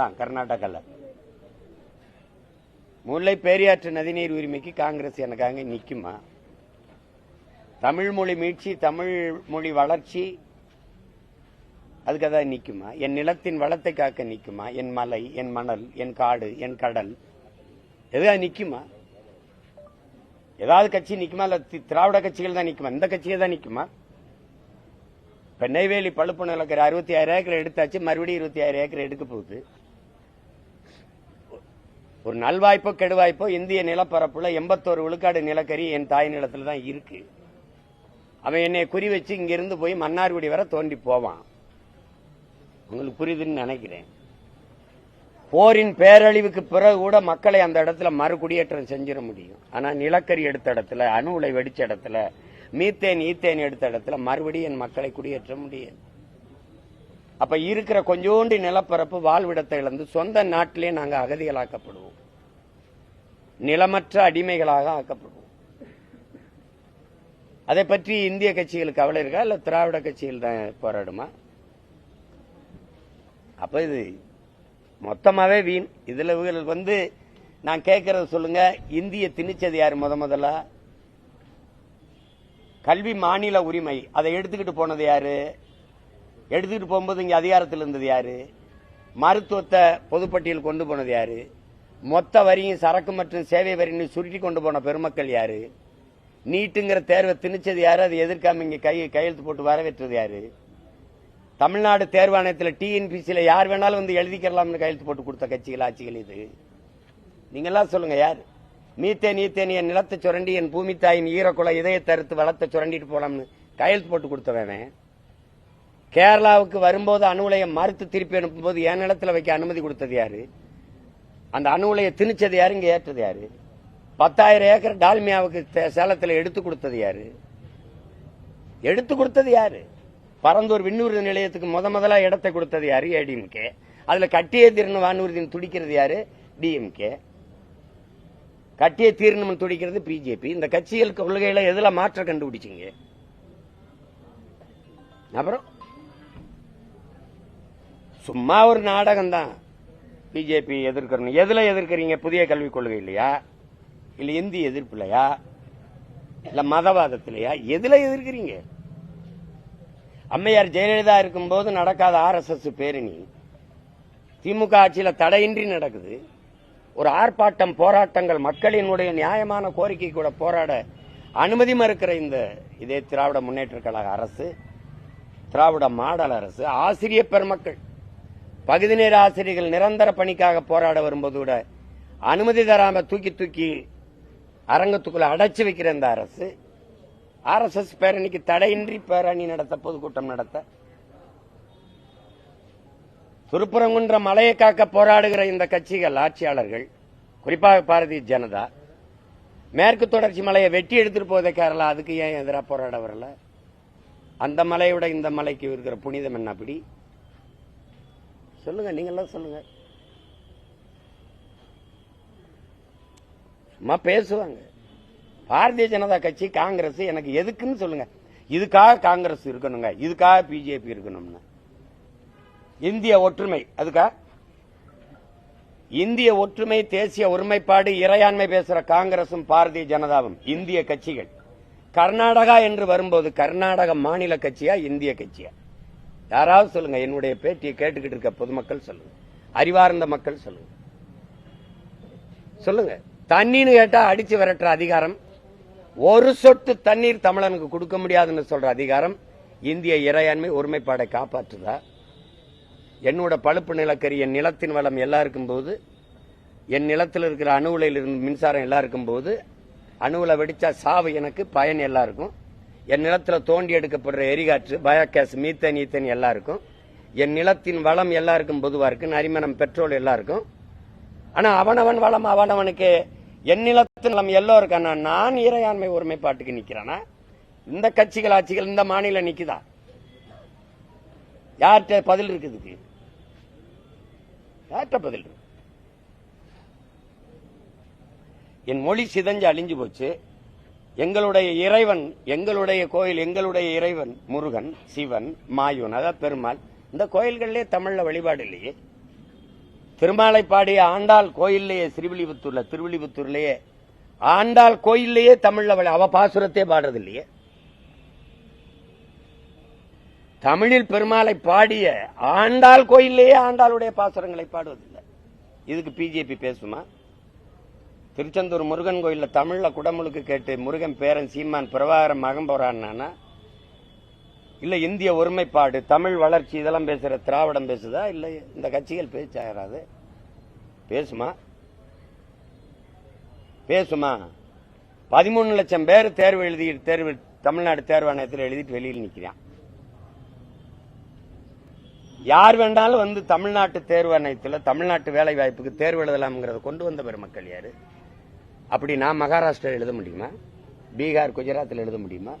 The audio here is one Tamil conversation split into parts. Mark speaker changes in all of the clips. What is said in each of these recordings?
Speaker 1: தான் கர்நாடகால. முல்லை பெரியாற்று நதிநீர் உரிமைக்கு காங்கிரஸ் எனக்காக நிற்குமா தமிழ் மொழி மீட்சி தமிழ் மொழி வளர்ச்சி அதுக்கு அதான் என் நிலத்தின் வளத்தை காக்க நிக்குமா? என் மலை என் மணல் என் காடு என் கடல் எதாவது நிக்குமா? ஏதாவது கட்சி நிக்குமா? இல்லை திராவிட கட்சிகள் தான் நிக்குமா? இந்த கட்சியை தான் நிற்குமா இப்ப நெய்வேலி பழுப்பு நிலக்கிற அறுபத்தி ஆயிரம் ஏக்கர் எடுத்தாச்சு மறுபடியும் இருபத்தி ஆயிரம் ஏக்கர் எடுக்க போகுது. ஒரு நல்வாய்ப்போ கெடுவாய்ப்போ இந்திய நிலப்பரப்புல எண்பத்தோரு விழுக்காடு நிலக்கரி என் தாய் நிலத்துல தான் இருக்கு. அவன் என்னை குறி வச்சு இங்கிருந்து போய் மன்னார்குடி வரை தோண்டி போவான். உங்களுக்கு புரியுதுன்னு நினைக்கிறேன். போரின் பேரழிவுக்கு பிறகு கூட மக்களை அந்த இடத்துல மறுகுடியேற்றம் செஞ்சிட முடியும். ஆனா நிலக்கரி எடுத்த இடத்துல அணு உலை வெடிச்ச இடத்துல மீத்தேன் ஈத்தேன் எடுத்த இடத்துல மறுபடியும் என் மக்களை குடியேற்ற முடியாது. அப்ப இருக்கிற கொஞ்சோண்டு நிலப்பரப்பு வாழ்விடத்தை இழந்து சொந்த நாட்டிலே நாங்கள் அகதிகளாக்கப்படுவோம். நிலமற்ற அடிமைகளாக ஆக்கப்படுவோம். அதை பற்றி இந்திய கட்சிகளுக்கு கவலை இருக்கா? இல்ல திராவிட கட்சிகள் தான் போராடுமா? அப்ப இது மொத்தமாவே வீண். இதுல வந்து நான் கேட்கறது சொல்லுங்க. இந்திய திணிச்சது யார் முத முதல்ல? கல்வி மாநில உரிமை. அதை எடுத்துக்கிட்டு போனது யாரு? எடுத்துக்கிட்டு போகும்போது இங்கே அதிகாரத்தில் இருந்தது யாரு? மருத்துவத்தை பொதுப்பட்டியல் கொண்டு போனது யாரு? மொத்த வரியும் சரக்கு மற்றும் சேவை வரியும் சுருட்டி கொண்டு போன பெருமக்கள் யாரு? நீட்டுங்கிற தேர்வை திணிச்சது யாரு? அதை எதிர்க்காம இங்க கை கையெழுத்து போட்டு வரவேற்றது யாரு? தமிழ்நாடு தேர்வாணையத்தில் டிஎன்பிசியில் யார் வேணாலும் வந்து எழுதிக்கலாம்னு கையெழுத்து போட்டு கொடுத்த கட்சிகள் ஆட்சிகள் இது. நீங்கெல்லாம் சொல்லுங்க யார்? மீத்தேன் ஈத்தேன் என் நிலத்தை சுரண்டி என் பூமி தாயின் ஈரக்குலை இதய தருத்து வளத்தை சுரண்டிட்டு போலாம்னு கையெழுத்து போட்டு கொடுத்தவன் கேரளாவுக்கு வரும்போது அணு உலையை மறுத்து திருப்பி அனுப்பும்போது என் நிலத்தில் வைக்க அனுமதி கொடுத்தது யாரு? அந்த அணு உலையை திணிச்சது யாரு? இங்க ஏற்றது யாரு? பத்தாயிரம் ஏக்கர் டால்மியாவுக்கு சேலத்தில் எடுத்து கொடுத்தது யாரு? எடுத்து கொடுத்தது யாரு? பரந்தூர் விண்ணூர்தி நிலையத்துக்கு முத முதலா இடத்தை கொடுத்தது யாரு? ஏடிஎம்கே அதுல கட்டியே தீரணும் வானூர்தின்னு துடிக்கிறது யாரு? டிஎம்கே கட்டியே தீரணும்னு துடிக்கிறது பிஜேபி இந்த கட்சிகள் கொள்கையில எதுல மாற்றம் கண்டுபிடிச்சிங்க? அப்புறம்? சும்மா ஒரு நாடகம் தான் பிஜேபி எதிர்க்கணும். எதுல எதிர்க்கிறீங்க? புதிய கல்விக் கொள்கை இல்லையா இல்ல இந்தி எதிர்ப்பு இல்லையா இல்ல மதவாதத்திலையா? எதுல எதிர்க்கிறீங்க? அம்மையார் ஜெயலலிதா இருக்கும்போது நடக்காத ஆர்எஸ்எஸ் பேரணி திமுக ஆட்சியில தடையின்றி நடக்குது. ஒரு ஆர்ப்பாட்டம் போராட்டங்கள் மக்களினுடைய நியாயமான கோரிக்கை கூட போராட அனுமதி மறுக்கிற இந்த இதே திராவிட முன்னேற்ற கழக அரசு திராவிட மாடல் அரசு ஆசிரிய பெருமக்கள் பகுதி நேர ஆசிரியர்கள் நிரந்தர பணிக்காக போராட வரும்போது கூட அனுமதி தராம தூக்கி தூக்கி அரங்கத்துக்குள்ள அடைச்சு வைக்கிற இந்த அரசு ஆர்எஸ்எஸ் பேரணிக்கு தடையின்றி பேரணி நடத்த பொதுக்கூட்டம் நடத்த திருப்புறங்குன்ற மலையை காக்க போராடுகிற இந்த கட்சிகள் ஆட்சியாளர்கள் குறிப்பாக பாரதிய ஜனதா மேற்கு தொடர்ச்சி மலையை வெட்டி எடுத்துட்டு போதே கேரளா அதுக்கு ஏன் எதிராக போராட வரல? அந்த மலையோட இந்த மலைக்கு இருக்கிற புனிதம் என்ன அப்படி? சொல்லுங்க நீங்களாம் சொல்லுங்க. சும்மா பேசுவாங்க. பாரதிய ஜனதா கட்சி காங்கிரஸ் எனக்கு எதுக்குன்னு சொல்லுங்க. இதுக்காக காங்கிரஸ் இருக்கணுங்க. இதுக்காக பிஜேபி இருக்கணும்னு. இந்திய ஒற்றுமை அதுக்கா? இந்திய ஒற்றுமை தேசிய ஒருமைப்பாடு இறையாண்மை பேசுற காங்கிரசும் பாரதிய ஜனதாவும் இந்திய கட்சிகள். கர்நாடகா என்று வரும்போது கர்நாடக மாநில கட்சியா இந்திய கட்சியா? யாராவது சொல்லுங்க என்னுடைய பேட்டியை கேட்டுக்கிட்டு இருக்க பொதுமக்கள் சொல்லுங்க. அறிவார்ந்த மக்கள் சொல்லுங்க. சொல்லுங்க. தண்ணின்னு கேட்டா அடிச்சு விரட்டுற அதிகாரம். ஒரு சொட்டு தண்ணீர் தமிழனுக்கு கொடுக்க முடியாதுன்னு சொல்ற அதிகாரம் இந்திய இறையாண்மை ஒருமைப்பாடை காப்பாற்றுதா? என்னோட பழுப்பு நிலக்கரி என் நிலத்தின் வளம் எல்லாம் போது என் நிலத்தில் இருக்கிற அணு உலையில் இருந்து மின்சாரம் எல்லாம் போது அணுவில் வெடிச்சா சாவு எனக்கு பயன் எல்லாருக்கும். என் நிலத்தில் தோண்டி எடுக்கப்படுற எரிகாற்று பயோகேஸ் மீத்தேன் ஈத்தேன் எல்லாருக்கும். என் நிலத்தின் வளம் எல்லாருக்கும் பொதுவாக இருக்கு. நரிமணம் பெட்ரோல் எல்லாருக்கும். ஆனா அவனவன் வளம் அவனவனுக்கு என் நிலத்தின் வளம் எல்லோருக்கும் ஆனா நான் இறையாண்மை ஒருமைப்பாட்டுக்கு நிக்கிறேனா? இந்த கட்சிகள் ஆட்சிகள் இந்த மாநிலம் நிக்குதா? யார்கிட்ட பதில் இருக்குதுக்கு யார்கிட்ட பதில் இருக்கு? என் மொழி சிதைஞ்சு அழிஞ்சு போச்சு. எங்களுடைய இறைவன் எங்களுடைய கோயில் எங்களுடைய இறைவன் முருகன் சிவன் மாயூன் அதாவது பெருமாள் இந்த கோயில்கள்லயே தமிழ்ல வழிபாடு இல்லையே. திருமாலை பாடிய ஆண்டாள் கோயில்லையே ஸ்ரீவில்லிபுத்தூர்ல திருவில்லிபுத்தூர்லயே ஆண்டாள் கோயில்லையே தமிழ்ல அவ பாசுரத்தே பாடுறது இல்லையே. தமிழில் பெருமாளை பாடிய ஆண்டாள் கோயில்லையே ஆண்டாளுடைய பாசுரங்களை பாடுவதில்லை. இதுக்கு பிஜேபி பேசுமா? திருச்செந்தூர் முருகன் கோயில்ல தமிழ்ல குடமுழுக்கு கேட்டு முருகன் பேரன் சீமான் பிரபாகரன் மகன் போறான்னா? இல்ல இந்திய ஒருமைப்பாடு தமிழ் வளர்ச்சி இதெல்லாம் பேசுற திராவிடம் பேசுதா? இல்ல இந்த கட்சிகள் பேச்சாயிராது? பேசுமா? பேசுமா? பதிமூணு லட்சம் பேர் தேர்வு எழுதி தேர்வு தமிழ்நாடு தேர்வாணையத்தில் எழுதிட்டு வெளியில் நிக்கிறான். யார் வேண்டாலும் வந்து தமிழ்நாட்டு தேர்வாணையத்தில் தமிழ்நாட்டு வேலை வாய்ப்புக்கு தேர்வு எழுதலாம்ங்கிறத கொண்டு வந்த பெருமக்கள் யாரு? அப்படி நான் மகாராஷ்டிரா எழுத முடியுமா? பீகார் குஜராத்தில் எழுத முடியுமா?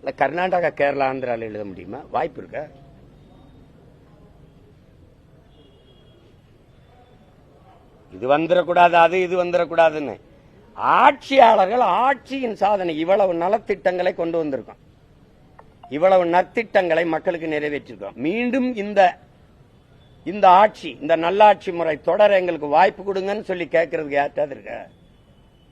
Speaker 1: இல்லை கர்நாடகா கேரளா ஆந்திராவில் எழுத முடியுமா? வாய்ப்பு இருக்கா? இது வந்துடக்கூடாது அது இது வந்துடக்கூடாதுன்னு ஆட்சியாளர்கள் ஆட்சியின் சாதனை இவ்வளவு நலத்திட்டங்களை கொண்டு வந்திருக்கோம். இவ்வளவு நற்திட்டங்களை மக்களுக்கு நிறைவேற்றிருக்கோம். மீண்டும் இந்த இந்த ஆட்சி இந்த நல்லாட்சி முறை தொடர எங்களுக்கு வாய்ப்பு கொடுங்கன்னு சொல்லி கேட்கறதுக்கு யார்ட்டாவது இருக்கா?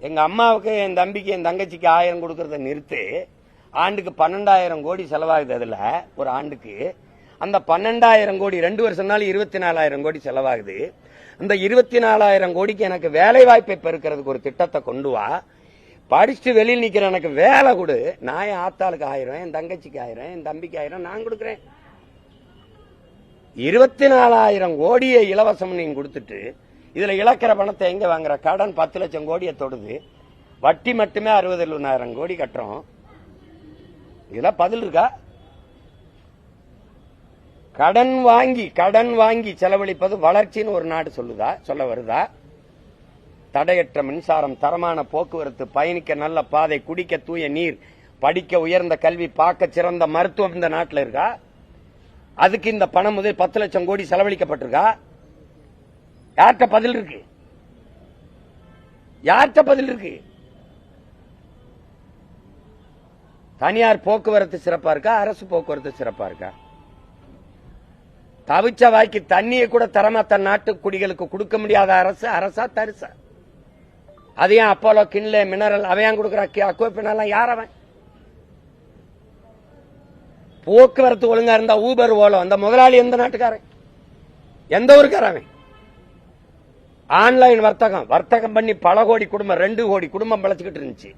Speaker 1: எங்க அம்மாவுக்கு என் தம்பிக்கு என் தங்கச்சிக்கு ஆயிரம் கொடுக்கறத நிறுத்து ஆண்டுக்கு பன்னெண்டாயிரம் கோடி செலவாகுது அதுல ஒரு ஆண்டுக்கு. அந்த பன்னெண்டாயிரம் கோடி ரெண்டு வருஷம்னாலும் இருபத்தி நாலாயிரம் கோடி செலவாகுது. அந்த இருபத்தி நாலாயிரம் கோடிக்கு எனக்கு வேலை வாய்ப்பை பெருக்கிறதுக்கு ஒரு திட்டத்தை கொண்டு வா. படிச்சுட்டு வெளியில் நிக்கிற எனக்கு வேலை கொடு. நான் என் ஆத்தாளுக்கு ஆயிரம் என் தங்கச்சிக்கு ஆயிரம் என் தம்பிக்கு ஆயிரம் நான் கொடுக்குறேன். இருபத்தி நாலாயிரம் கோடியை இலவசம் நீங்க கொடுத்துட்டு இதுல இழக்கிற பணத்தை எங்க வாங்குற? கடன் பத்து லட்சம் கோடியை தொடுது. வட்டி மட்டுமே அறுபது எழுபதாயிரம் கோடி கட்டுறோம். இதெல்லாம் பதில் இருக்கா? கடன் வாங்கி கடன் வாங்கி செலவழிப்பது வளர்ச்சின்னு ஒரு நாடு சொல்லுதா? சொல்ல வருதா? தடையற்ற மின்சாரம் தரமான போக்குவரத்து பயணிக்க நல்ல பாதை குடிக்க தூய நீர் படிக்க உயர்ந்த கல்வி பார்க்க சிறந்த மருத்துவம் இந்த நாட்டில் இருக்கா? அதுக்கு இந்த பணம் முதல் பத்து லட்சம் கோடி செலவழிக்கப்பட்டிருக்கா? யார்கிட்ட பதில் இருக்கு? யார்கிட்ட பதில் இருக்கு? தனியார் போக்குவரத்து சிறப்பா இருக்கா? அரசு போக்குவரத்து சிறப்பா இருக்கா? தவிச்ச வாய்க்கு தண்ணியை கூட தரமா தன் நாட்டு குடிகளுக்கு கொடுக்க முடியாத அரசு அரசா தரிசா? அதையும் அப்போலோ கிண்ல மினரல் அவையான் கொடுக்குற? அக்குவப்பினெல்லாம் யார் அவன்? போக்குவரத்து ஒழுங்கா இருந்தா ஊபர் ஓலம் அந்த முதலாளி எந்த நாட்டுக்காரன்? எந்த ஊருக்காரன் அவன்? ஆன்லைன் வர்த்தகம். வர்த்தகம் பண்ணி பல கோடி குடும்பம் ரெண்டு கோடி குடும்பம் பிழைச்சிக்கிட்டு இருந்துச்சு.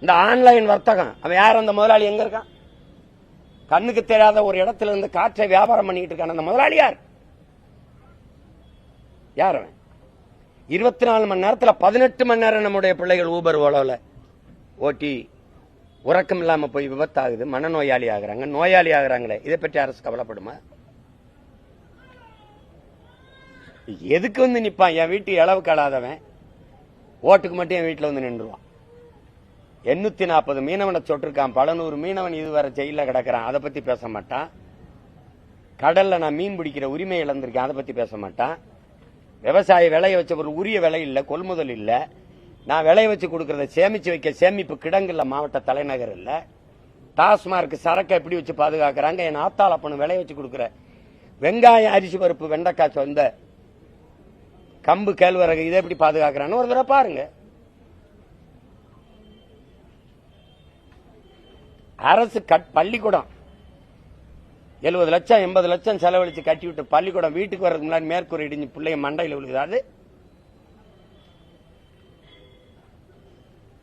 Speaker 1: இந்த ஆன்லைன் வர்த்தகம் அவன் யார்? அந்த முதலாளி எங்க இருக்கான்? கண்ணுக்கு தெரியாத ஒரு இடத்துல இருந்து காற்றை வியாபாரம் பண்ணிக்கிட்டு இருக்கான். அந்த முதலாளி யார்? யார் அவன்? இருபத்தி நாலு மணி நேரத்துல பதினெட்டு மணி நேரம் நம்முடைய பிள்ளைகள் ஊபர் ஓலோல ஓட்டி உறக்கம் இல்லாம போய் விபத்தாகுது. மனநோயாளி ஆகுறாங்க. நோயாளி ஆகுறாங்களே. இதை பற்றி அரசு கவலைப்படுமா? எதுக்கு வந்து நிற்பான் என் வீட்டு இளவு கடாதவன். ஓட்டுக்கு மட்டும் என் வீட்டில் வந்து நின்றுவான். எண்ணூத்தி நாற்பது மீனவனை சொட்டிருக்கான். பல நூறு மீனவன் இதுவரை ஜெயில கிடக்கிறான். அதை பத்தி பேச மாட்டான். கடல்ல நான் மீன் பிடிக்கிற உரிமை இழந்திருக்கேன். அதை பத்தி பேச மாட்டான். விவசாய விளைய வச்ச ஒரு உரிய விலை இல்லை கொள்முதல் இல்லை. நான் விளைய வச்சு கொடுக்கறத சேமிச்சு வைக்க சேமிப்பு கிடங்கு மாவட்ட தலைநகர் இல்லை. டாஸ்மார்க் சரக்கை எப்படி வச்சு பாதுகாக்கிறாங்க? என் ஆத்தாள் அப்பனு விளைய வச்சு கொடுக்குற வெங்காயம் அரிசி பருப்பு வெண்டைக்காய் சொந்த கம்பு கேழ்வரகு இதை எப்படி பாதுகாக்கிறான்னு ஒரு தடவை பாருங்க. அரசு கட் பள்ளிக்கூடம். எழுபது லட்சம் எண்பது லட்சம் செலவழிச்சு கட்டி விட்டு பள்ளிக்கூடம் வீட்டுக்கு வர்றதுக்கு முன்னாடி மேற்கூரை இடிஞ்சு பிள்ளைய மண்டையில் விழுகுது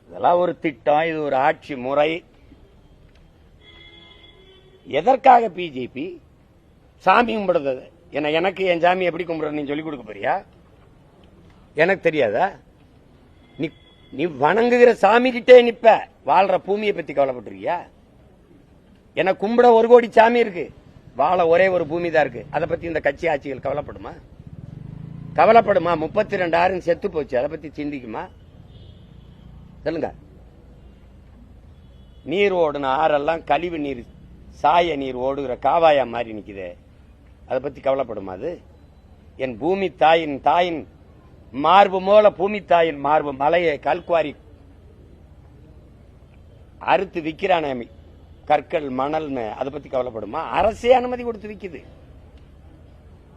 Speaker 1: இதெல்லாம் ஒரு திட்டம் இது ஒரு ஆட்சி முறை. எதற்காக பிஜேபி சாமி கும்பிடுறது? என்ன எனக்கு என் சாமி எப்படி கும்பிடுறது நீ சொல்லிக் கொடுக்க போறியா? எனக்கு தெரியாதா? நீ நீ வணங்குகிற சாமி கிட்டே நிப்ப. வாழ்ற பூமியை பத்தி கவலைப்பட்டிருக்கியா? என கும்பிட ஒரு கோடி சாமி இருக்கு. வாழ ஒரே ஒரு பூமி தான் இருக்கு. அதை பத்தி இந்த கட்சி ஆட்சிகள் கவலைப்படுமா? கவலைப்படுமா? முப்பத்தி ரெண்டாயிரம் செத்து போச்சு. அதை பத்தி சிந்திக்குமா? சொல்லுங்க. நீர் ஓடுன ஆறெல்லாம் கழிவு நீர் சாய நீர் ஓடுகிற காவாயா மாதிரி நிக்குதே. அதை பத்தி கவலைப்படுமா அது? என் பூமி தாயின் தாயின் மார்பு மூல பூமி தாயின் மார்பு மலையை கல்குவாரி அறுத்து விக்கிறானே கற்கள் மணல்னு அதை பத்தி கவலைப்படுமா? அரசே அனுமதி கொடுத்து விக்குது.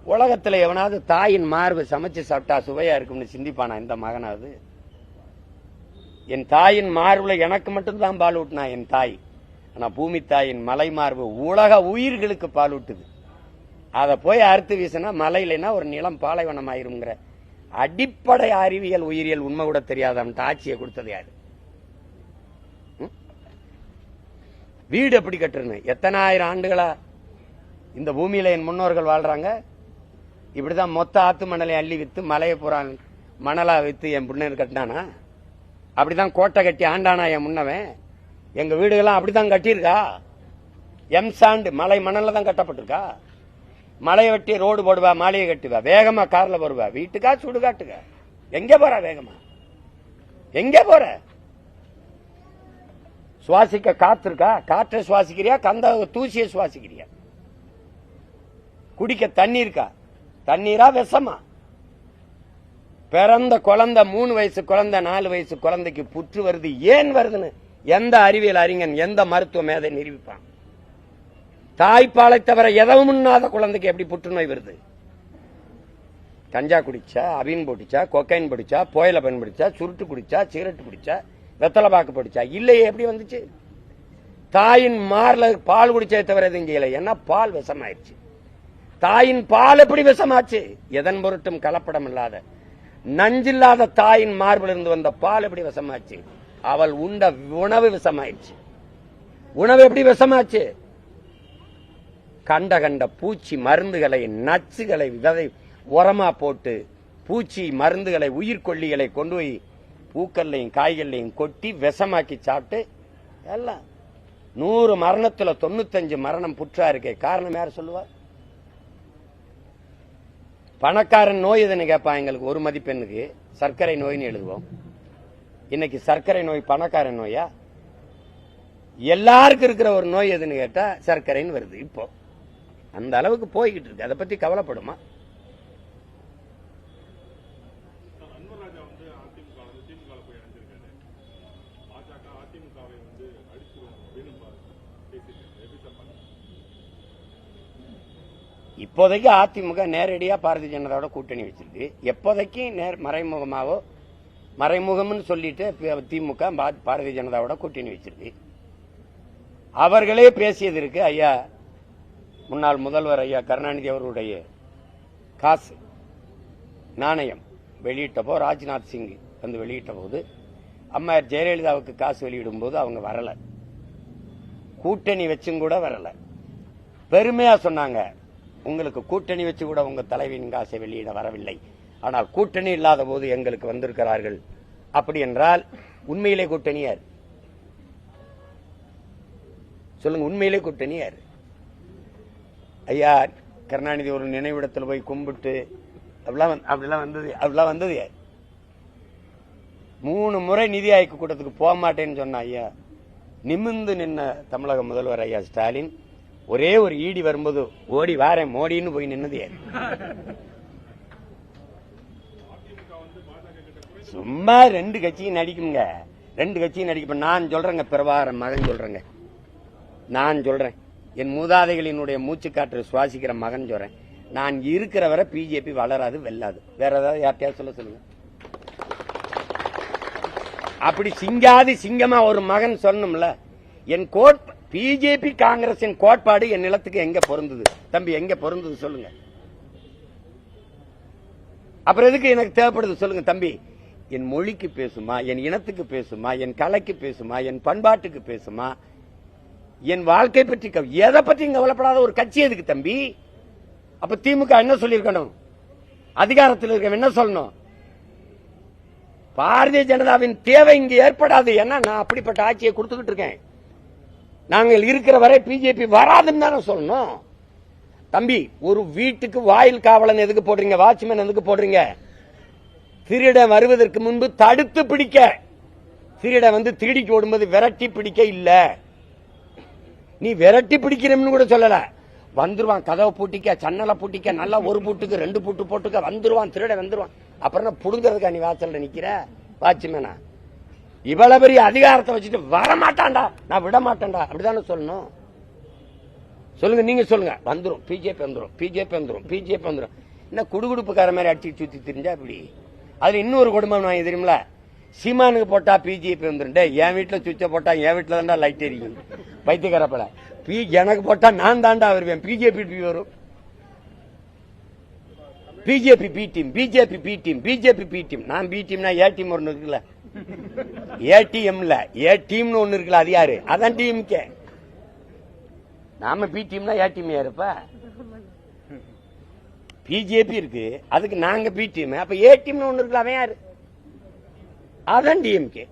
Speaker 1: உலகத்துல எவனாவது தாயின் மார்பு சமைச்சு சாப்பிட்டா சுவையா இருக்கும்னு சிந்திப்பானா? இந்த மகனாவது. என் தாயின் மார்புல எனக்கு மட்டும்தான் பால் ஊட்டினா என் தாய். ஆனா பூமி தாயின் மலை மார்பு உலக உயிர்களுக்கு பால் ஊட்டுது. அதை போய் அறுத்து வீசினா மலை ஒரு நிலம் பாலைவனம் ஆயிருங்கிற அடிப்படை அறிவியல் உயிரியல் உண்மை கூட தெரியாதவன்ட்டு ஆட்சியை கொடுத்தது யாரு? ம்? வீடு எப்படி கட்டுறணும் எத்தனாயிரம் ஆண்டுகளா இந்த பூமியில என் முன்னோர்கள் வாழ்றாங்க? இப்படிதான் மொத்த ஆத்து மணலை அள்ளி வித்து மலையை பூரா மணலா வித்து என் புண்ணர் கட்டினானா? அப்படிதான் கோட்டை கட்டி ஆண்டானா என் முன்னவன்? எங்க வீடுகள்லாம் அப்படிதான் கட்டியிருக்கா? எம் சாண்டு மலை மணல்ல தான் கட்டப்பட்டிருக்கா? மலையை வெட்டி ரோடு போடுவா மாலையை கட்டுவா வேகமா கார்ல வருவா வீட்டுக்கா சுடுகாட்டுக்கா. எங்க போற வேகமா? எங்க போற? சுவாசிக்க காத்து இருக்கா காற்றை சுவாசிக்கிறியா? கந்த தூசியை சுவாசிக்கிறியா? குடிக்க தண்ணி இருக்கா தண்ணீரா விஷமா? பிறந்த குழந்தை மூணு வயசு குழந்தை நாலு வயசு குழந்தைக்கு புற்று வருது. ஏன் வருதுன்னு? எந்த அறிவியல் அறிஞன் எந்த மருத்துவ மேதை நிரூபிப்பான்? தாய்ப்பாலை தவிர எதவும் உண்ணாத குழந்தைக்கு எப்படி புற்றுநோய் வருது? கஞ்சா குடிச்சா அபின் போட்டுச்சா கொக்கைன் பிடிச்சா புயல பயன்படுத்தா சுருட்டு குடிச்சா சிகரெட் குடிச்சா வெத்தலை பாக்கு பிடிச்சா இல்லையே எப்படி வந்துச்சு? தாயின் மார்ல பால் குடிச்சே தவிர எதுவும் செய்யல. ஏன்னா பால் விஷமாயிருச்சு. தாயின் பால் எப்படி விஷமாச்சு? எதன் பொருட்டும் கலப்படம் இல்லாத நஞ்சில்லாத தாயின் மார்பில் இருந்து வந்த பால் எப்படி விஷமாச்சு? அவள் உண்ட உணவு விஷமாயிடுச்சு உணவு எப்படி விஷமாச்சு? கண்ட கண்ட பூச்சி மருந்துகளை நச்சுகளை விதை உரமா போட்டு பூச்சி மருந்துகளை உயிர்கொல்லிகளை கொண்டு போய் பூக்கள்லையும் காய்கள்லையும் கொட்டி விஷமாக்கி சாப்பிட்டு எல்லாம் நூறு மரணத்துல தொண்ணூத்தஞ்சு மரணம் புற்றா இருக்கே காரணம் யார் சொல்லுவார் பணக்காரன் நோய் எதுன்னு கேட்பான் எங்களுக்கு ஒரு மதிப்பெண்ணுக்கு சர்க்கரை நோய்னு எழுதுவோம். இன்னைக்கு சர்க்கரை நோய் பணக்காரன் நோயா? எல்லாருக்கும் இருக்கிற ஒரு நோய் எதுன்னு கேட்டா சர்க்கரைன்னு வருது இப்போ. அந்த அளவுக்கு போய்கிட்டு இருக்கு. அதை பத்தி கவலைப்படுமா? இப்போதைக்கு அதிமுக நேரடியா பாரதிய ஜனதாவோட கூட்டணி வச்சிருக்கு. எப்போதைக்கு நேர் மறைமுகமாவோ மறைமுகம்னு சொல்லிட்டு திமுக பாரதிய ஜனதாவோட கூட்டணி வச்சிருக்கு. அவர்களே பேசியது இருக்கு ஐயா. முன்னாள் முதல்வர் ஐயா கருணாநிதி அவர்களுடைய காசு நாணயம் வெளியிட்டப்போ ராஜ்நாத் சிங் வந்து வெளியிட்ட போது அம்மையார் ஜெயலலிதாவுக்கு காசு வெளியிடும் போது அவங்க வரல. கூட்டணி வச்சும் கூட வரல. பெருமையா சொன்னாங்க உங்களுக்கு கூட்டணி வச்சு கூட உங்க தலைவியின் காசை வெளியிட வரவில்லை. ஆனால் கூட்டணி இல்லாத போது எங்களுக்கு வந்திருக்கிறார்கள். அப்படி என்றால் உண்மையிலே கூட்டணியார்? சொல்லுங்க உண்மையிலே கூட்டணியார்? ஐயா கருணாநிதி ஒரு நினைவிடத்தில் போய் கும்பிட்டு அப்படிலாம் அப்படிலாம் வந்தது அப்படிலாம் வந்தது மூணு முறை நிதி ஆய்வு கூட்டத்துக்கு போக மாட்டேன்னு சொன்ன ஐயா. நிமிர்ந்து நின்ன தமிழக முதல்வர் ஐயா ஸ்டாலின் ஒரே ஒரு ஈடி வரும்போது ஓடி வாரேன் மோடின்னு போய் நின்னது சும்மா ரெண்டு கட்சியும் நடிக்குங்க ரெண்டு கட்சியும் நடிக்கும். நான் சொல்றேங்க பிரபாகரன் மகன் சொல்றேங்க. நான் சொல்றேன். என் மூதாதைகளினுடைய மூச்சுக்காற்று சுவாசிக்கிற மகன் சொல்றேன். நான் இருக்கிற வரை பிஜேபி வளராது வெல்லாது. வேற ஏதாவது யார்கிட்டயாவது சொல்ல சொல்லுங்க. அப்படி சிங்காதி சிங்கமா ஒரு மகன் சொன்னோம்ல என் கோட் பிஜேபி காங்கிரசின் கோட்பாடு என் நிலத்துக்கு எங்க பொருந்தது? தம்பி எங்க பொருந்தது சொல்லுங்க. அப்புறம் எதுக்கு எனக்கு தேவைப்படுது சொல்லுங்க தம்பி? என் மொழிக்கு பேசுமா என் இனத்துக்கு பேசுமா என் கலைக்கு பேசுமா என் பண்பாட்டுக்கு பேசுமா என் வாழ்க்கை பற்றி எதை பற்றி கவலைப்படாத ஒரு கட்சி எதுக்கு தம்பி? அப்ப திமுக என்ன சொல்லியிருக்கணும்? அதிகாரத்தில் இருக்க என்ன சொல்லணும்? பாரதிய ஜனதாவின் தேவை இங்கு ஏற்படாது. ஏன்னா நான் அப்படிப்பட்ட ஆட்சியை கொடுத்துக்கிட்டு இருக்கேன். நாங்கள் இருக்கிற வரை பிஜேபி வராதுன்னு தானே சொல்லணும். தம்பி ஒரு வீட்டுக்கு வாயில் காவலன் எதுக்கு போடுறீங்க? வாட்ச்மேன் எதுக்கு போடுறீங்க? திருடன் வருவதற்கு முன்பு தடுத்து பிடிக்க. திருடன் வந்து திருடிக்கு ஓடும்போது விரட்டி பிடிக்க இல்லை. நீ விரட்டி பிடிக்கிறேன்னு கூட சொல்லல. வந்துருவான் கதவை பூட்டிக்க சன்னலை பூட்டிக்க நல்லா ஒரு பூட்டுக்கு ரெண்டு பூட்டு போட்டுக்க வந்துருவான் திருட வந்துருவான். அப்புறம் புடுங்கிறதுக்கா நீ வாசல்ல நிக்கிற? வாட்ச்மேனா இவ்வளவு பெரிய அதிகாரத்தை வச்சுட்டு வரமாட்டான்டா. நான் விட மாட்டேன்டா அப்படிதானே சொல்லணும். சொல்லுங்க நீங்க சொல்லுங்க. வந்துரும். பிஜேபி வந்துடும் பிஜேபி வந்துரும். பிஜேபி வந்துரும். என்ன குடுகுடுப்புக்கார மாதிரி அடிச்சு சுத்தி தெரிஞ்சா அப்படி அதுல இன்னொரு குடும்பம் வாங்கி தெரியுமில சீமானுக்கு போட்டா பிஜேபி வந்துடும் டேய் என் வீட்டுல சுவிட்ச போட்டா என் வீட்டுல தான்டா லைட் எரியும். பைத்தியக்காரப்பல பி எனக்கு போட்டா நான் தாண்டா வருவேன். பிஜேபி வரும். BJP B team BJP B team BJP B team. நான் பி டீம்னா ஏ டீம் ஒன்னு இருக்குல்ல. ஏடிஎம்ல ஏ டீம்னு ஒன்னு இருக்குல்ல அது யாரு? அதான் டிஎம்கே நாம பி டீம்னா ஏ டீம் யாருப்பா பிஜேபி இருக்கு. அதுக்கு நாங்க பி டீம். அப்ப ஏ டீம்னு ஒன்னு இருக்குல்ல அவன் யாரு? அதான் டிஎம்கே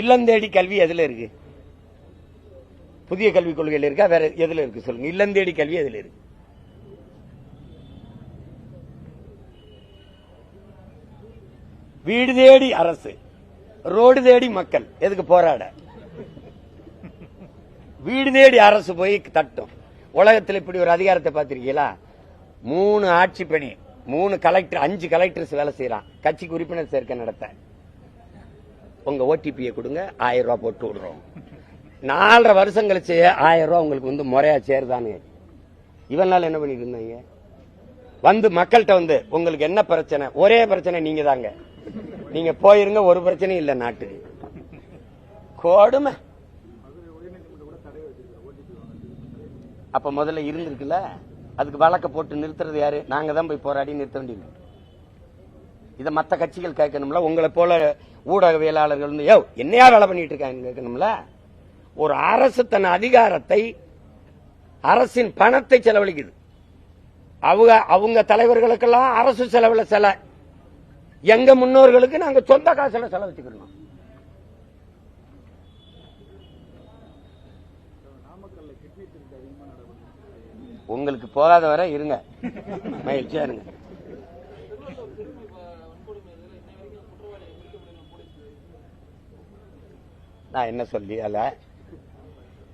Speaker 1: இல்லந்தேடி கல்வி எதுல இருக்கு? புதிய கல்விக் கொள்கையில் இருக்கா? வேற எதுல இருக்கு சொல்லுங்க. இல்லந்தேடி கல்வி எதுல இருக்கு? வீடு தேடி அரசு ரோடு தேடி மக்கள். எதுக்கு போராட? வீடு தேடி அரசு போய் தட்டும். உலகத்தில் இப்படி ஒரு அதிகாரத்தை பார்த்திருக்கீங்களா? மூணு ஆட்சி பணி மூணு கலெக்டர் அஞ்சு கலெக்டர்ஸ் வேலை செய்யறான். கட்சிக்கு உறுப்பினர் சேர்க்க நடத்த. உங்க ஓடிபியை கொடுங்க ஆயிரம் ரூபாய் போட்டு விடுறோம். நாலரை வருஷம் கழிச்சு ஆயிரம் ரூபாய் உங்களுக்கு வந்து முறையா சேருதானு இவன் நாள் என்ன பண்ணிட்டு இருந்தாங்க? வந்து மக்கள்கிட்ட வந்து உங்களுக்கு என்ன பிரச்சனை? ஒரே பிரச்சனை நீங்க தாங்க நீங்க போயிருங்க ஒரு பிரச்சனையும் இல்ல நாட்டு கொடுமை. அப்ப முதல்ல இருந்திருக்குல்ல? அதுக்கு வழக்க போட்டு நிறுத்துறது யாரு? நாங்க தான் போய் போராடி நிறுத்த வேண்டியது. இதை மற்ற கட்சிகள் கேட்கணும்ல? உங்களை போல ஊடகவியலாளர்கள் வந்து யோ என்னையா வேலை பண்ணிட்டு இருக்காங்க கேட்கணும்ல? ஒரு அரசு தன் அதிகாரத்தை அரசின் பணத்தை செலவழிக்குது. அவங்க அவங்க தலைவர்களுக்கெல்லாம் அரசு செலவில் செல. எங்க முன்னோர்களுக்கு நாங்க சொந்த காசுல செலவழிச்சுக்கணும் உங்களுக்கு போகாத வரை இருங்க. மகிழ்ச்சியா இருங்க. நான் என்ன சொல்லி அல்ல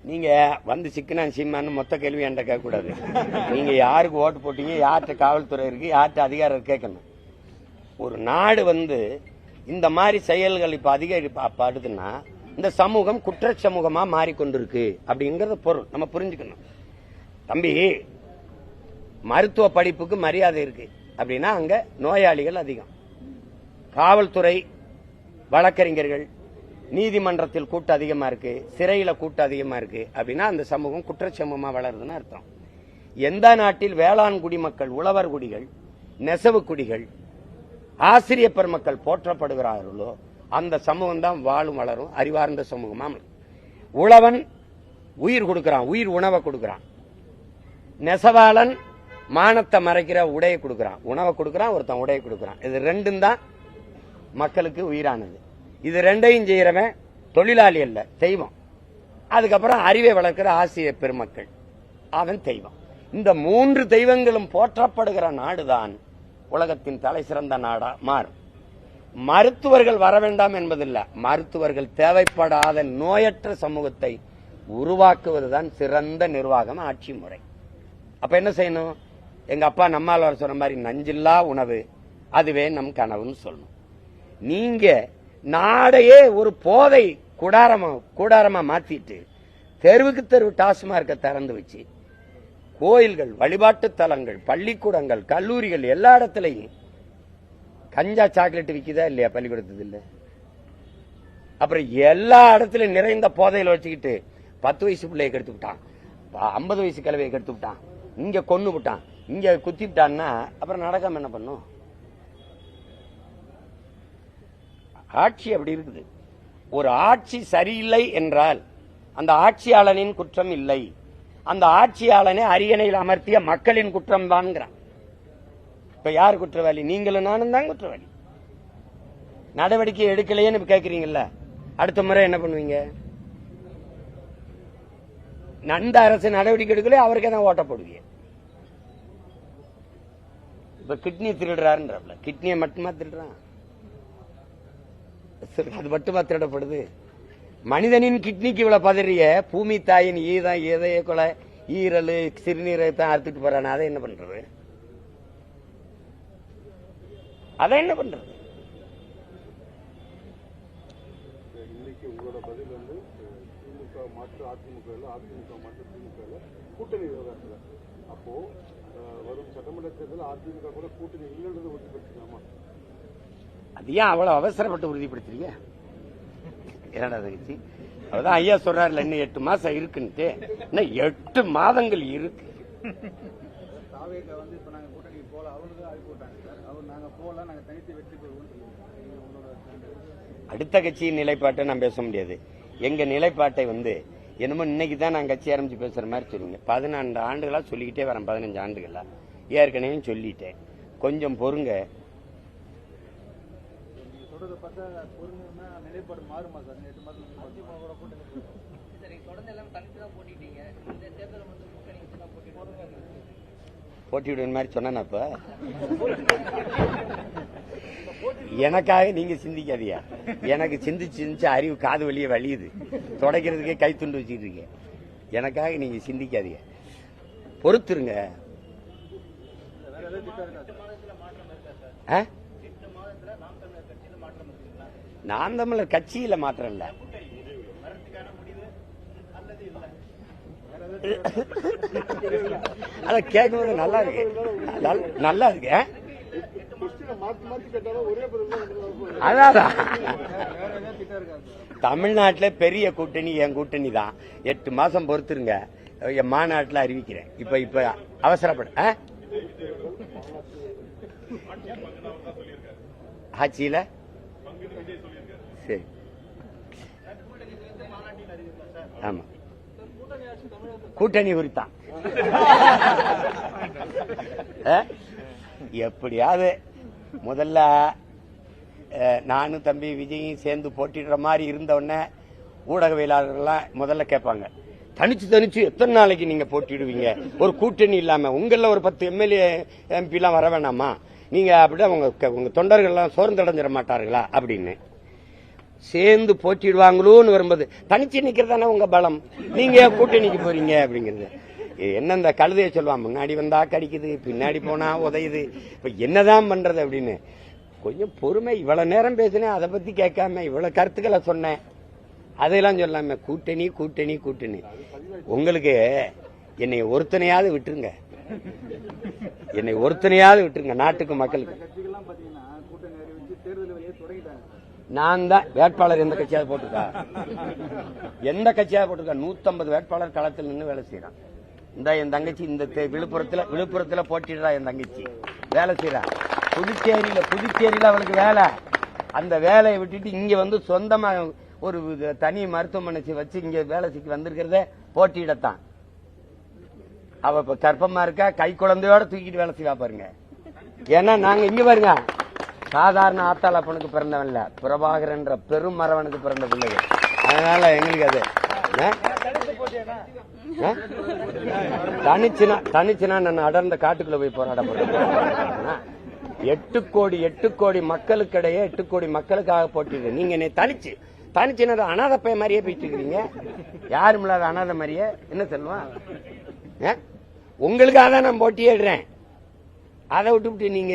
Speaker 1: நீங்க வந்து சிக்கனான் சீமான்னு மொத்த கேள்வி என்கிட்ட கேட்கக்கூடாது. நீங்கள் நீங்க யாருக்கு ஓட்டு போட்டீங்க யார்கிட்ட காவல்துறை இருக்கு யார்கிட்ட அதிகாரம் இருக்கு கேட்கணும். ஒரு நாடு வந்து இந்த மாதிரி செயல்கள் இப்போ அதிகப்படுதுன்னா இந்த சமூகம் குற்ற சமூகமாக மாறிக்கொண்டிருக்கு அப்படிங்கிறத பொருள். நம்ம புரிஞ்சுக்கணும். தம்பி மருத்துவ படிப்புக்கு மரியாதை இருக்கு அப்படின்னா அங்கே நோயாளிகள் அதிகம். காவல்துறை வழக்கறிஞர்கள் நீதிமன்றத்தில் கூட்டம் அதிகமா இருக்கு சிறையில கூட்டம் அதிகமா இருக்கு அப்படின்னா அந்த சமூகம் குற்றச்சமூகமா வளருதுன்னு அர்த்தம். எந்த நாட்டில் வேளாண் குடிமக்கள் உழவர் குடிகள் நெசவு குடிகள் ஆசிரிய பெருமக்கள் போற்றப்படுகிறார்களோ அந்த சமூகம் தான் வாழும் வளரும் அறிவார்ந்த சமூகமா உழவன் உயிர் கொடுக்கிறான் உயிர் உணவை கொடுக்கிறான். நெசவாளன் மானத்தை மறைக்கிற உடையை கொடுக்கிறான். உணவை கொடுக்கிறான் ஒருத்தன் உடையை கொடுக்கிறான். இது ரெண்டும் தான் மக்களுக்கு உயிரானது. இது ரெண்டையும் செய்யறவன் தொழிலாளி அல்ல தெய்வம். அதுக்கப்புறம் அறிவை வளர்க்கிற ஆசிரியர் பெருமக்கள். அவன் தெய்வம். இந்த மூன்று தெய்வங்களும் போற்றப்படுகிற நாடுதான் உலகத்தின் தலை சிறந்த நாடா மாறும். மருத்துவர்கள் வர வேண்டாம் என்பதில்லை மருத்துவர்கள் தேவைப்படாத நோயற்ற சமூகத்தை உருவாக்குவதுதான் சிறந்த நிர்வாகம் ஆட்சி முறை. அப்ப என்ன செய்யணும்? எங்க அப்பா நம்மால் வர சொன்ன மாதிரி நஞ்சில்லா உணவு அதுவே நம் கனவுன்னு சொல்லணும். நீங்க நாடையே ஒரு போதை கூடாரமா கூடாரமா மாத்திட்டு தெருவுக்கு தெருவு டாஸ்மார்க்க திறந்து வச்சு கோயில்கள் வழிபாட்டு தலங்கள் பள்ளிக்கூடங்கள் கல்லூரிகள் எல்லா இடத்துலையும் கஞ்சா சாக்லேட் விக்குதா இல்லையா பள்ளிக்கூடத்துல இல்ல? அப்புறம் எல்லா இடத்துலயும் நிறைந்த போதையில வச்சுக்கிட்டு பத்து வயசு பிள்ளைய கெடுத்து விட்டான். ஐம்பது வயசு கிழவியை கெடுத்து விட்டான். இங்க கொன்னு விட்டான். இங்க குத்தி விட்டான்னா அப்புறம் நடக்காம என்ன பண்ணும்? ஆட்சி அப்படி இருக்குது. ஒரு ஆட்சி சரியில்லை என்றால் அந்த ஆட்சியாளனின் குற்றம் இல்லை. அந்த ஆட்சியாளனை அரியணையில் அமர்த்திய மக்களின் குற்றம் தான்ங்கிறான். இப்ப யார் குற்றவாளி? நீங்களும் நானும் தான் குற்றவாளி. நடவடிக்கை எடுக்கலையேன்னு கேட்கறீங்கல்ல அடுத்த முறை என்ன பண்ணுவீங்க? நந்த அரசு நடவடிக்கை எடுக்கல அவருக்கே தான் ஓட்ட போடுவீங்க இப்ப கிட்னி திருடுறாருன்றப்பல கிட்னியை மட்டுமா திருடுறான்? அது மட்டுமா திருடப்படுது? மனிதனின் கிட்னிக்கு இவ்வளவு பதறிய பூமி தாயின் ஈதான் இதய கொலை ஈரல் தான் அறுத்துட்டு போறான். அதை என்ன பண்றது? அதை என்ன பண்றது?
Speaker 2: உங்களோட வந்து திமுக மாற்று மாற்று கூட்டணி அப்போ வரும் சட்டமன்ற தேர்தல் அதிமுக கூட கூட்டணி இல்லைன்றது ஒத்துக்கிட்டு
Speaker 1: அது ஏன் அவ்வளவு அவசரப்பட்டு உறுதிப்படுத்துறீங்க? என்னடா தங்கச்சி அதுதான் ஐயா சொல்றாருல இன்னும் எட்டு மாசம் இருக்குன்ட்டு. இன்னும் எட்டு மாதங்கள் இருக்கு. அடுத்த கட்சியின் நிலைப்பாட்டை நான் பேச முடியாது. எங்க நிலைப்பாட்டை வந்து என்னமோ இன்னைக்கு தான் நான் கட்சி ஆரம்பிச்சு பேசுற மாதிரி சொல்லுங்க. பதினான்கு ஆண்டுகளா சொல்லிக்கிட்டே வரேன் பதினஞ்சு ஆண்டுகளா. ஏற்கனவே சொல்லிட்டேன். கொஞ்சம் பொறுங்க.
Speaker 3: சொல்றத பார்த்தா பொறுமையா நிலைப்பாடு மாறுமா சார்? இந்த எட்டு மாதம் அதிமுக கூட்டணி போயிடும்
Speaker 4: சரி தொடர்ந்து எல்லாம் தனித்து தான் போட்டிட்டீங்க. இந்த தேர்தல் வந்து கூட்டணி வச்சு தான் போட்டி போடுங்க
Speaker 1: போட்டி விடுற மாதிரி சொன்னா இப்ப? எனக்காக நீங்க சிந்திக்காதீங்க. எனக்கு சிந்திச்சு சிந்திச்சு அறிவு காது வழியே வலியுது துடைக்கிறதுக்கே கை துண்டு வச்சுட்டு இருக்கீங்க. எனக்காக நீங்க சிந்திக்காதீங்க. பொறுத்துருங்க.
Speaker 3: வேற ஏதாவது திட்டம் இருக்கா சார்?
Speaker 1: ஆ? நாம் தமிழர் கட்சியில மாத்திரம் இல்ல அத கேட்கும்போது நல்லா இருக்கு. நல்லா இருக்கு அதான் தமிழ்நாட்டுல பெரிய கூட்டணி என் கூட்டணி தான். எட்டு மாசம் பொறுத்துருங்க. என் மாநாட்டுல அறிவிக்கிறேன். இப்ப இப்ப அவசரப்பட ஆ? ஆட்சியில? சரி ஆமா. கூட்டணி குறித்தான். எப்படியாவது முதல்ல நானும் தம்பி விஜயும் சேர்ந்து போட்டிடுற மாதிரி இருந்தவுடனே ஊடகவியலாளர்கள்லாம் முதல்ல கேட்பாங்க தனிச்சு தனிச்சு எத்தனை நாளைக்கு நீங்க போட்டிடுவீங்க ஒரு கூட்டணி இல்லாம உங்கள ஒரு பத்து எம்எல்ஏ எம்பி எல்லாம் வர வேணாமா? நீங்க அப்படி உங்க உங்க தொண்டர்கள்லாம் சோர்ந்தடைஞ்சிட மாட்டார்களா? அப்படின்னு. சேர்ந்து போட்டிடுவாங்களோன்னு வரும்போது தனிச்சு நிக்கிறதானே உங்க பலம்? நீங்க ஏன் கூட்டணிக்கு போறீங்க? அப்படிங்கிறது. என்ன இந்த கழுதையை சொல்லுவான்? முன்னாடி வந்தா கடிக்குது பின்னாடி போனா உதையுது. இப்ப என்னதான் பண்றது அப்படின்னு. கொஞ்சம் பொறுமை. இவ்வளவு நேரம் பேசினேன் அதை பத்தி கேட்காம இவ்வளவு கருத்துக்களை சொன்னேன். அதையெல்லாம் சொல்லாம கூட்டணி கூட்டணி கூட்டணி. உங்களுக்கு என்னை ஒருத்தனையாவது விட்டுருங்க. என்னை ஒருத்தனையாவது விட்டுருங்க நாட்டுக்கு மக்களுக்கு
Speaker 3: கட்சிகள்லாம் பாத்தீங்கன்னா கூட்டணி அறிவிச்சு தேர்தல் வெளியே தொடங்கிட்டாங்க
Speaker 1: நான் தான் வேட்பாளர் எந்த கட்சியாவது போட்டிருக்கா? எந்த கட்சியாவது போட்டிருக்கா? நூத்தம்பது வேட்பாளர் களத்தில் நின்று வேலை செய்யறான் இந்த என் தங்கச்சி இந்த விழுப்புரத்தில் விழுப்புரத்துல விழுப்புரத்துல போட்டிடுறா என் தங்கச்சி. வேலை செய்யறா புதுச்சேரியில புதுச்சேரியில அவளுக்கு வேலை. அந்த வேலையை விட்டுட்டு இங்க வந்து சொந்தமா ஒரு இது தனி மருத்துவமனை வச்சு இங்க வேலை செய்ய வந்திருக்கிறதே போட்டியிடத்தான். அவ இப்ப கர்ப்பமா இருக்கா? கை குழந்தையோட தூக்கிட்டு வேலை செய்வா பாருங்க. ஏன்னா நாங்க இங்க பாருங்க. சாதாரண ஆத்தாள் அப்பனுக்கு பிறந்தவன் இல்ல. பிரபாகரன்ற பெரும் மரவனுக்கு பிறந்த பிள்ளைங்க அதனால எங்களுக்கு அது ஆ? தனிச்சுனா தனிச்சுனா நான் அடர்ந்த காட்டுக்குள்ள போய் போராட போறேன். எட்டு கோடி எட்டு கோடி மக்களுக்கிடையே எட்டு கோடி மக்களுக்காக போட்டிடு நீங்க தனிச்சு தனிச்சுனா அனாதை பைய மாதிரியே போயிட்டு இருக்கிறீங்க யாரும் இல்லாத அனாதை மாதிரியே என்ன சொல்லுவான் ஆ? உங்களுக்காக தான் நான் போட்டியிடுறேன். அதை விட்டுவிட்டு நீங்க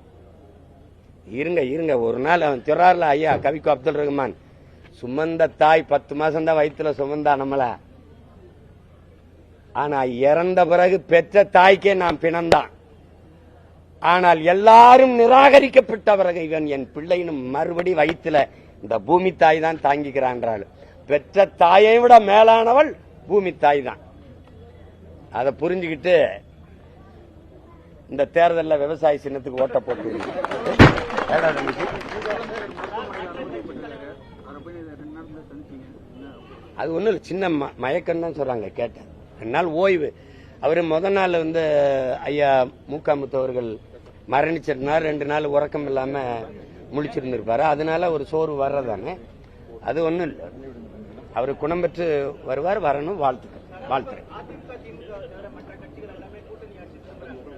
Speaker 1: இருங்க இருங்க. ஒரு நாள் அவன் திறார்ல ஐயா கவிக்கு அப்துல் ரஹ்மான் சுமந்த தாய் பத்து மாசம் தான் வயிற்றுல சுமந்தா நம்மள. ஆனா இறந்த பிறகு பெற்ற தாய்க்கே நான் பிணந்தான். ஆனால் எல்லாரும் நிராகரிக்கப்பட்ட பிறகு இவன் என் பிள்ளைன்னு மறுபடி வயிற்றுல இந்த பூமி தாய் தான் தாங்கிக்கிறான்றாள் பெற்ற தாயை விட மேலானவள் பூமி தாய் தான். அதை புரிஞ்சுக்கிட்டு இந்த தேர்தலில் விவசாய சின்னத்துக்கு ஓட்ட போட்டு ஏடா தங்கச்சி? அது ஒன்றும் இல்லை சின்ன ம- மயக்கம் தான் சொல்கிறாங்க கேட்டேன். ரெண்டு நாள் ஓய்வு. அவர் முத நாள் வந்து ஐயா மூக்காமுத்து அவர்கள் மரணிச்சிருந்தார். ரெண்டு நாள் உறக்கம் இல்லாமல் முழிச்சிருந்திருப்பாரு. அதனால ஒரு சோர்வு வர்றதானே. அது ஒன்றும் இல்லை. அவர் குணம் பெற்று வருவார் வரணும் வாழ்த்துக்கள். வாழ்த்துறேன்
Speaker 4: அதிமுக திமுக தவிர மற்ற கட்சிகள் எல்லாமே கூட்டணி ஆட்சி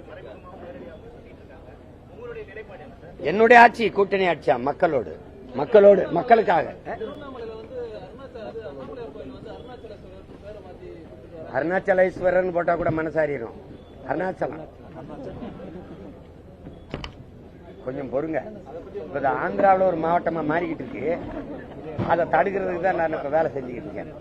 Speaker 4: மறைமுகமாக நேரடியாக பேசிட்டு இருக்காங்க உங்களுடைய நிலைப்பாடு என்ன சார்
Speaker 1: என்னுடைய ஆட்சி கூட்டணி ஆட்சியா? மக்களோடு. மக்களோடு மக்களுக்காக.
Speaker 4: அருணாச்சலேஸ்வரர்
Speaker 1: போட்டா கூட மனசாரிடும் அருணாச்சலம். கொஞ்சம் பொறுங்க. இப்ப ஆந்திராவுல ஒரு மாவட்டமா மாறிக்கிட்டு இருக்கு. அதை தடுக்கிறதுக்கு தான் நான் இப்ப வேலை செஞ்சுக்கிட்டு இருக்கேன்?